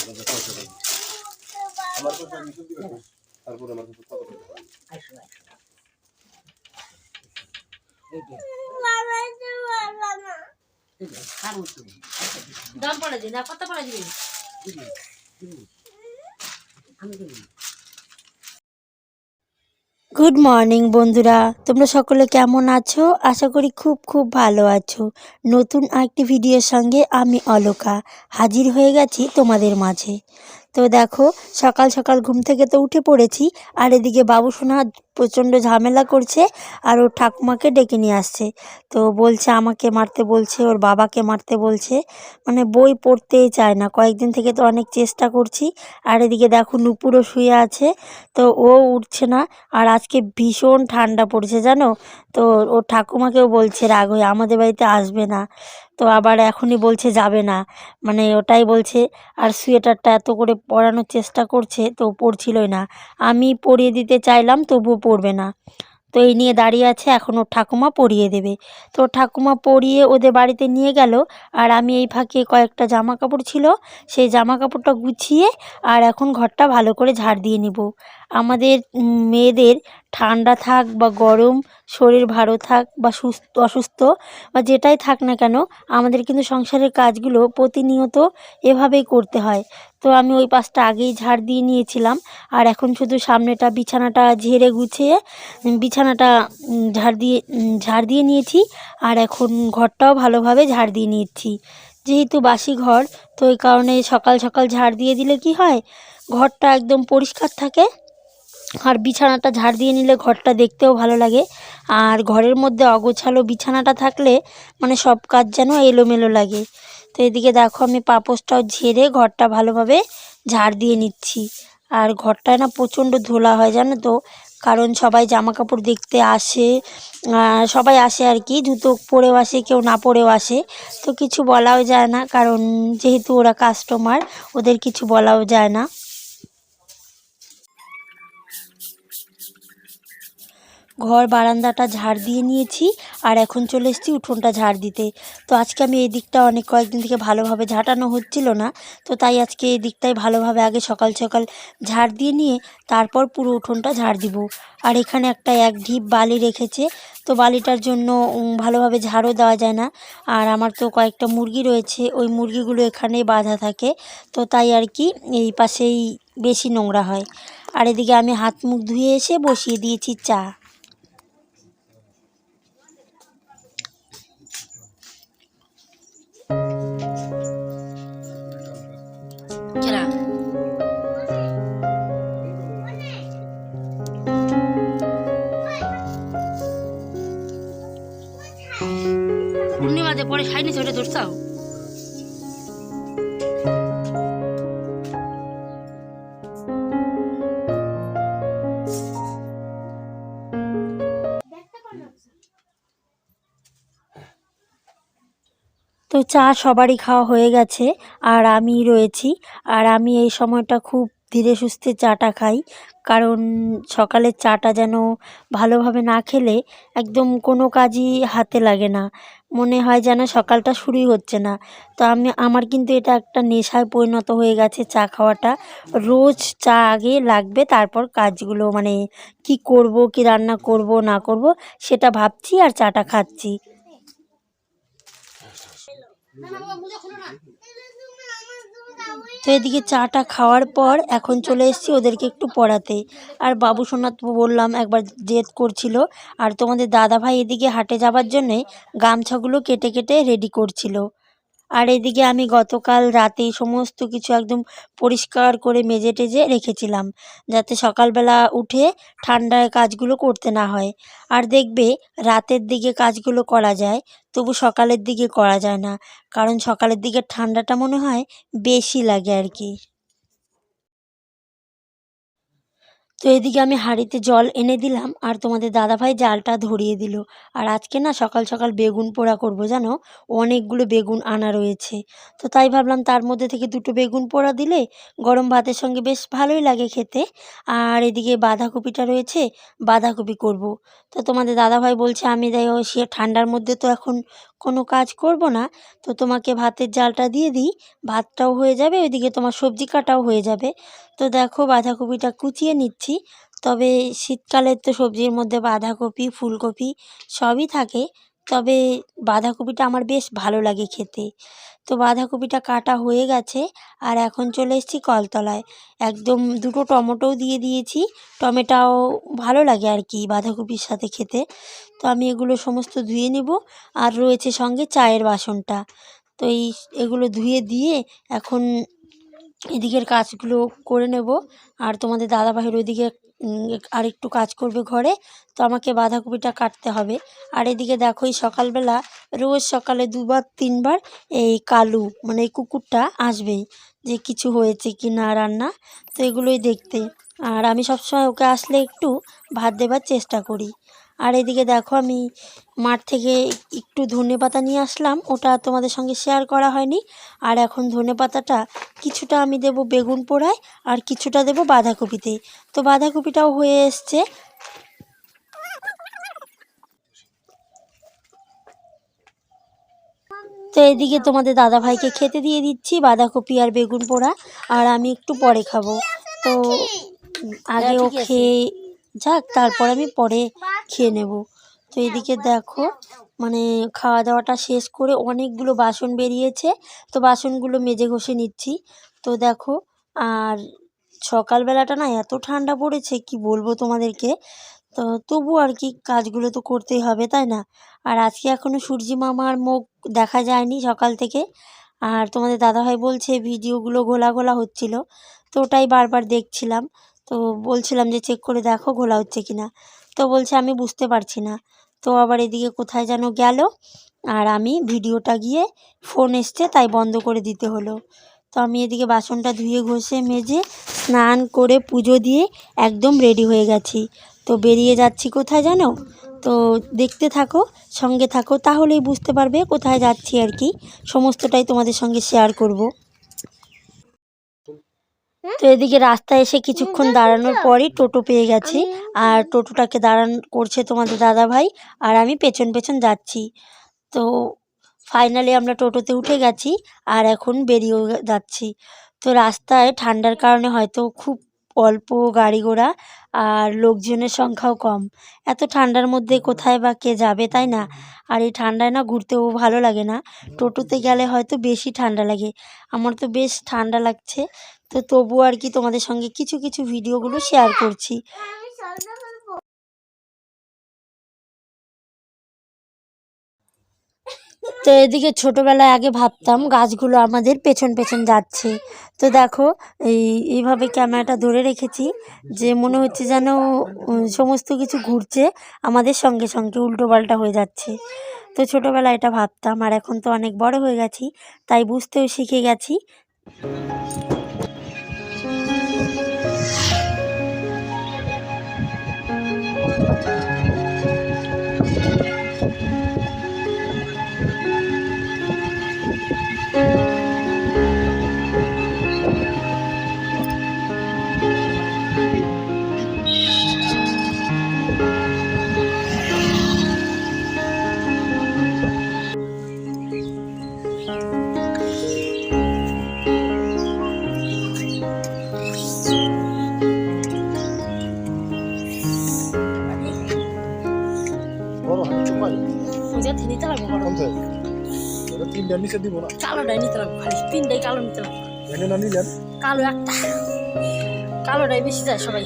আপনাদের খরচা করব আমার খরচা আমি শুনতে পারি তারপরে আমার কত টাকা হবে দাম পড়ে গুড মর্নিং বন্ধুরা। তোমরা সকলে কেমন আছো? আশা করি খুব খুব ভালো আছো। নতুন একটি ভিডিওর সঙ্গে আমি অলোকা। হাজির হয়ে গেছি তোমাদের মাঝে। তো দেখো, সকাল সকাল ঘুম থেকে তো উঠে পড়েছি। আর এদিকে বাবু সোনা প্রচণ্ড ঝামেলা করছে আর ওর ঠাকুমাকে ডেকে নিয়ে আসছে। তো বলছে আমাকে মারতে বলছে, ওর বাবাকে মারতে বলছে। মানে বই পড়তেই চায় না। কয়েকদিন থেকে তো অনেক চেষ্টা করছি। আর এদিকে দেখো নুপুরও শুয়ে আছে। তো ও উঠছে না। আর আজকে ভীষণ ঠান্ডা পড়ছে, জানো? তো ওর ঠাকুমাকেও বলছে, রাগ হয়ে আমাদের বাড়িতে আসবে না। তো আবার এখনই বলছে, যাবে না। মানে ওটাই বলছে, আর সোয়েটারটা এত করে পরানোর চেষ্টা করছে, তো পড়ছিলই না। আমি পরিয়ে দিতে চাইলাম, তবুও পড়বে না। তো এই নিয়ে দাঁড়িয়ে আছে এখন ওর ঠাকুমা পরিয়ে দেবে। তো ঠাকুমা পরিয়ে ওদের বাড়িতে নিয়ে গেল আর আমি এই ফাঁকে কয়েকটা জামা কাপড় ছিল, সেই জামা কাপড়টা গুছিয়ে আর এখন ঘরটা ভালো করে ঝাড় দিয়ে নিব। আমাদের মেয়েদের ঠান্ডা থাক বা গরম, শরীর ভালো থাক বা সুস্থ, অসুস্থ বা যেটাই থাক না কেন, আমাদের কিন্তু সংসারের কাজগুলো প্রতিনিয়ত এভাবেই করতে হয়। তো আমি ওই পাশটা আগেই ঝাড় দিয়ে নিয়েছিলাম। আর এখন শুধু সামনেটা বিছানাটা ঝেড়ে গুছিয়ে বিছানাটা ঝাড় দিয়ে ঝাড় দিয়ে নিয়েছি। আর এখন ঘরটাও ভালোভাবে ঝাড় দিয়ে নিয়েছি যেহেতু বাসি ঘর, তো ওই কারণে সকাল সকাল ঝাড় দিয়ে দিলে কি হয়? ঘরটা একদম পরিষ্কার থাকে। আর বিছানাটা ঝাড় দিয়ে নিলে ঘরটা দেখতেও ভালো লাগে। আর ঘরের মধ্যে অগোছালো বিছানাটা থাকলে মানে সব কাজ যেন এলোমেলো লাগে। তো এদিকে দেখো আমি পাপোশটাও ঝেড়ে ঘরটা ভালোভাবে ঝাড় দিয়ে নিচ্ছি। আর ঘরটায় না প্রচণ্ড ধোলা হয় জানো তো, কারণ সবাই জামা কাপড় দেখতে আসে সবাই আসে আর কি, জুতো পরেও আসে, কেউ না পরেও আসে। তো কিছু বলাও যায় না, কারণ যেহেতু ওরা কাস্টমার ওদের কিছু বলাও যায় না। ঘর বারান্দাটা ঝাড় দিয়ে নিয়েছি আর এখন চলে এসেছি উঠোনটা ঝাড় দিতে। তো আজকে আমি এই দিকটা অনেক কয়েকদিন থেকে ভালোভাবে ঝাঁটানো হচ্ছিল না, তো তাই আজকে এই দিকটাই ভালোভাবে আগে সকাল সকাল ঝাড় দিয়ে নিয়ে তারপর পুরো উঠোনটা ঝাড় দিব। আর এখানে একটা এক ঢিপ বালি রেখেছে, তো বালিটার জন্য ভালোভাবে ঝাড়ও দেওয়া যায় না। আর আমার তো কয়েকটা মুরগি রয়েছে, ওই মুরগিগুলো এখানেই বাঁধা থাকে, তো তাই আর কি এই পাশেই বেশি নোংরা হয়। আর এদিকে আমি হাত মুখ ধুয়ে এসে বসিয়ে দিয়েছি চা। চা সবারই খাওয়া হয়ে গেছে, আর আমি রয়েছি। আর আমি এই সময়টা খুব ধীরে সুস্থে চাটা খাই, কারণ সকালের চাটা যেন ভালোভাবে না খেলে একদম কোনো কাজই হাতে লাগে না। মনে হয় যেন সকালটা শুরুই হচ্ছে না। তো আমি, আমার কিন্তু এটা একটা নেশায় পরিণত হয়ে গেছে চা খাওয়াটা। রোজ চা আগে লাগবে, তারপর কাজগুলো মানে কি করব, কি রান্না করব, না করব, সেটা ভাবছি আর চাটা খাচ্ছি। তো এদিকে চাটা খাওয়ার পর এখন চলে এসেছি ওদেরকে একটু পড়াতে। আর বাবু সোনা তো বললাম একবার জেদ করছিল। আর তোমাদের দাদা ভাই এদিকে হাটে যাবার জন্যে গামছাগুলো কেটে কেটে রেডি করছিল। আর এদিকে আমি গতকাল রাতে সমস্ত কিছু একদম পরিষ্কার করে মেজে টেজে রেখেছিলাম, যাতে সকালবেলা উঠে ঠান্ডায় কাজগুলো করতে না হয়। আর দেখবে, রাতের দিকে কাজগুলো করা যায়, তবু সকালের দিকে করা যায় না, কারণ সকালের দিকে ঠান্ডাটা মনে হয় বেশি লাগে আর কি। তো এদিকে আমি হাঁড়িতে জল এনে দিলাম আর তোমাদের দাদাভাই জালটা ধরিয়ে দিল। আর আজকে না সকাল সকাল বেগুন পোড়া করব, জানো? অনেকগুলো বেগুন আনা রয়েছে। তো তাই ভাবলাম তার মধ্যে থেকে দুটো বেগুন পোড়া দিলে গরম ভাতের সঙ্গে বেশ ভালোই লাগে খেতে। আর এদিকে বাঁধাকপিটা রয়েছে, বাঁধাকপি করব। তো তোমাদের দাদাভাই বলছে আমি দেখো সে ঠান্ডার মধ্যে তো এখন কোনো কাজ করব না, তো তোমাকে ভাতের জালটা দিয়ে দিই, ভাতটাও হয়ে যাবে, ওইদিকে তোমার সবজি কাটাও হয়ে যাবে। তো দেখো বাঁধাকপিটা কুচিয়ে নিচ্ছি, তবে শীতকালের তো সবজির মধ্যে বাঁধাকপি, ফুলকপি সবই থাকে তবে বাঁধাকপিটা আমার বেশ ভালো লাগে খেতে। তো বাঁধাকপিটা কাটা হয়ে গেছে আর এখন চলে এসেছি কলতলায়। একদম দুটো টমেটোও দিয়ে দিয়েছি। টমেটোও ভালো লাগে আর কি বাঁধাকপির সাথে খেতে। তো আমি এগুলো সমস্ত ধুয়ে নেব আর রয়েছে সঙ্গে চায়ের বাসনটা। তো এই এগুলো ধুয়ে দিয়ে এখন এদিকের কাজগুলো করে নেব। আর তোমাদের দাদা দাদাভাইয়ের ওইদিকে আর একটু কাজ করবে ঘরে, তো আমাকে বাঁধাকপিটা কাটতে হবে। আর এদিকে দেখো, এই সকালবেলা, রোজ সকালে দুবার, তিনবার এই কালু মানে এই কুকুরটা আসবেই যে কিছু হয়েছে কি না রান্না, তো এগুলোই দেখতে। আর আমি সবসময় ওকে আসলে একটু ভাত দেবার চেষ্টা করি। আর এদিকে দেখো আমি মাঠ থেকে একটু ধনে পাতা নিয়ে আসলাম। ওটা তোমাদের সঙ্গে শেয়ার করা হয়নি। আর এখন ধনে পাতাটা কিছুটা আমি দেব বেগুন পোড়ায় আর কিছুটা দেব বাঁধাকপিতে। তো বাঁধাকপিটাও হয়ে এসছে। তো এদিকে তোমাদের দাদা ভাইকে খেতে দিয়ে দিচ্ছি বাঁধাকপি আর বেগুন পোড়া। আর আমি একটু পরে খাব। তো উম, আগে ও খেয়ে যাক তারপর আমি পরে খেয়ে নেব। তো এদিকে দেখো মানে খাওয়া দাওয়াটা শেষ করে অনেকগুলো বাসন বেরিয়েছে। তো বাসনগুলো মেজে ঘষে নিচ্ছি। তো দেখো, আর সকালবেলাটা না এত ঠান্ডা পড়েছে, কি বলব তোমাদেরকে? তো তবু আর কি কাজগুলো তো করতেই হবে, তাই না? আর আজকে এখনও সূর্যি মামার মুখ দেখা যায়নি সকাল থেকে। আর তোমাদের দাদাভাই বলছে ভিডিওগুলো ঘোলা ঘোলা হচ্ছিল। তো ওটাই বারবার দেখছিলাম। তো বলছিলাম যে, চেক করে দেখো ঘোলা হচ্ছে কি না তো বলছে, আমি বুঝতে পারছি না। তো আবার এদিকে কোথায় যেন গেল, আর আমি ভিডিওটা গিয়ে ফোন এসছে, তাই বন্ধ করে দিতে হলো। তো আমি এদিকে বাসনটা ধুয়ে ঘষে মেজে স্নান করে পুজো দিয়ে একদম রেডি হয়ে গেছি। তো বেরিয়ে যাচ্ছি কোথায় জানো তো দেখতে থাকো, সঙ্গে থাকো, তাহলেই বুঝতে পারবে কোথায় যাচ্ছি আর কি। সমস্তটাই তোমাদের সঙ্গে শেয়ার করব। তো এদিকে রাস্তায় এসে কিছুক্ষণ দাঁড়ানোর পরই টোটো পেয়ে গেছি। আর টোটোটাকে দাঁড়ান করছে তোমাদের দাদা ভাই আর আমি পেছন পেছন যাচ্ছি। তো ফাইনালি আমরা টোটোতে উঠে গেছি আর এখন বেরিয়েও যাচ্ছি। তো রাস্তায় ঠান্ডার কারণে হয়তো খুব অল্প গাড়ি ঘোড়া আর লোকজনের সংখ্যাও কম। এত ঠান্ডার মধ্যে কোথায় বা কে যাবে তাই না? আর এই ঠান্ডায় না ঘুরতেও ভালো লাগে না। টোটোতে গেলে হয়তো বেশি ঠান্ডা লাগে। আমার তো বেশ ঠান্ডা লাগছে। তো তবু আর কি তোমাদের সঙ্গে কিছু কিছু ভিডিওগুলো শেয়ার করছি। তো এদিকে ছোটোবেলায় আগে ভাবতাম গাছগুলো আমাদের পেছন পেছন যাচ্ছে। তো দেখো, এই, এইভাবে ক্যামেরাটা ধরে রেখেছি যে মনে হচ্ছে যেন সমস্ত কিছু ঘুরছে, আমাদের সঙ্গে সঙ্গে উল্টো পাল্টা হয়ে যাচ্ছে। তো ছোটোবেলায় এটা ভাবতাম, আর এখন তো অনেক বড় হয়ে গেছি, তাই বুঝতেও শিখে গেছি। বড় ওটা তিনটার নিচে দিব না। কালোটাই নিতে লাগবে খালি তিনটাই কালো নিতে লাগবে। এনে না নিলেন? কালো একটা। কালোটাই বেশি যায় সবাই।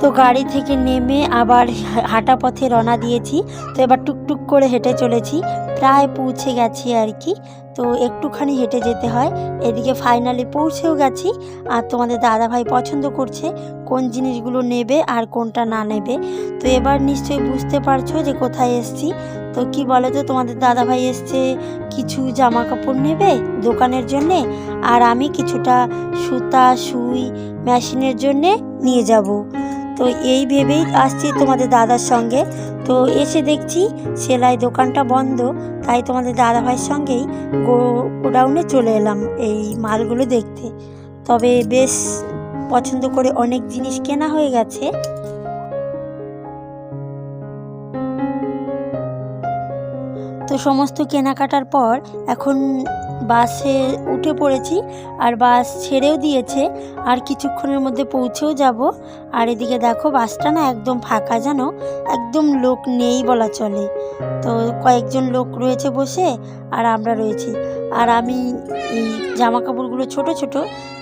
তো গাড়ি থেকে নেমে আবার হাঁটা পথে রওনা দিয়েছি তো এবার টুকটুক করে হেঁটে চলেছি। প্রায় পৌঁছে গেছি আর কি। তো একটুখানি হেঁটে যেতে হয়। এদিকে ফাইনালি পৌঁছেও গেছি। আর তোমাদের দাদাভাই পছন্দ করছে কোন জিনিসগুলো নেবে আর কোনটা না নেবে। তো এবার নিশ্চয়ই বুঝতে পারছ যে কোথায় এসছি। তো কি বলো তো তোমাদের দাদাভাই এসছে কিছু জামা কাপড় নেবে দোকানের জন্যে, আর আমি কিছুটা সুতা, সুই মেশিনের জন্যে নিয়ে যাব। তো এই ভেবেই আসছি তোমাদের দাদার সঙ্গে। তো এসে দেখছি সেলাই দোকানটা বন্ধ, তাই তোমাদের দাদা ভাইয়ের সঙ্গেই গোডাউনে চলে এলাম এই মালগুলো দেখতে। তবে বেশ পছন্দ করে অনেক জিনিস কেনা হয়ে গেছে। তো সমস্ত কেনাকাটার পর এখন বাসে উঠে পড়েছি আর বাস ছেড়েও দিয়েছে। আর কিছুক্ষণের মধ্যে পৌঁছেও যাব। আর এদিকে দেখো বাসটা না একদম ফাঁকা জানো একদম লোক নেই বলা চলে। তো কয়েকজন লোক রয়েছে বসে আর আমরা রয়েছি। আর আমি এই জামা কাপড়গুলো ছোট ছোট,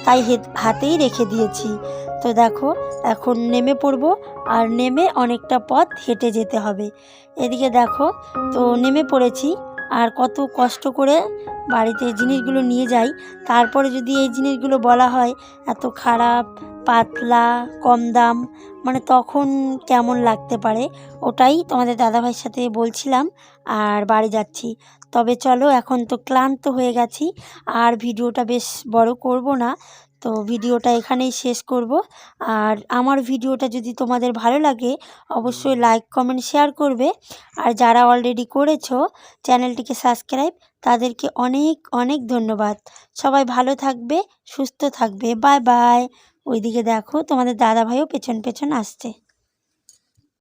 তাই হেত- হাতেই রেখে দিয়েছি। তো দেখো এখন নেমে পড়ব আর নেমে অনেকটা পথ হেঁটে যেতে হবে। এদিকে দেখো তো নেমে পড়েছি। আর কত কষ্ট করে বাড়িতে জিনিসগুলো নিয়ে যাই। তারপরে যদি এই জিনিসগুলো বলা হয়, এত খারাপ, পাতলা, কম দাম মানে তখন কেমন লাগতে পারে? ওটাই তোমাদের দাদাভাইয়ের সাথে বলছিলাম, আর বাড়ি যাচ্ছি। তবে চলো, এখন তো ক্লান্ত হয়ে গেছি, আর ভিডিওটা বেশ বড় করব না। তো ভিডিওটা এখানেই শেষ করব। আর আমার ভিডিওটা যদি তোমাদের ভালো লাগে, অবশ্যই লাইক কমেন্ট শেয়ার করবে। আর যারা অলরেডি করেছ, চ্যানেলটিকে সাবস্ক্রাইব তাদেরকে অনেক অনেক ধন্যবাদ। সবাই ভালো থাকবে, সুস্থ থাকবে। বাই বাই ওইদিকে দেখো, তোমাদের দাদাভাইও পেছন পেছন আসছে।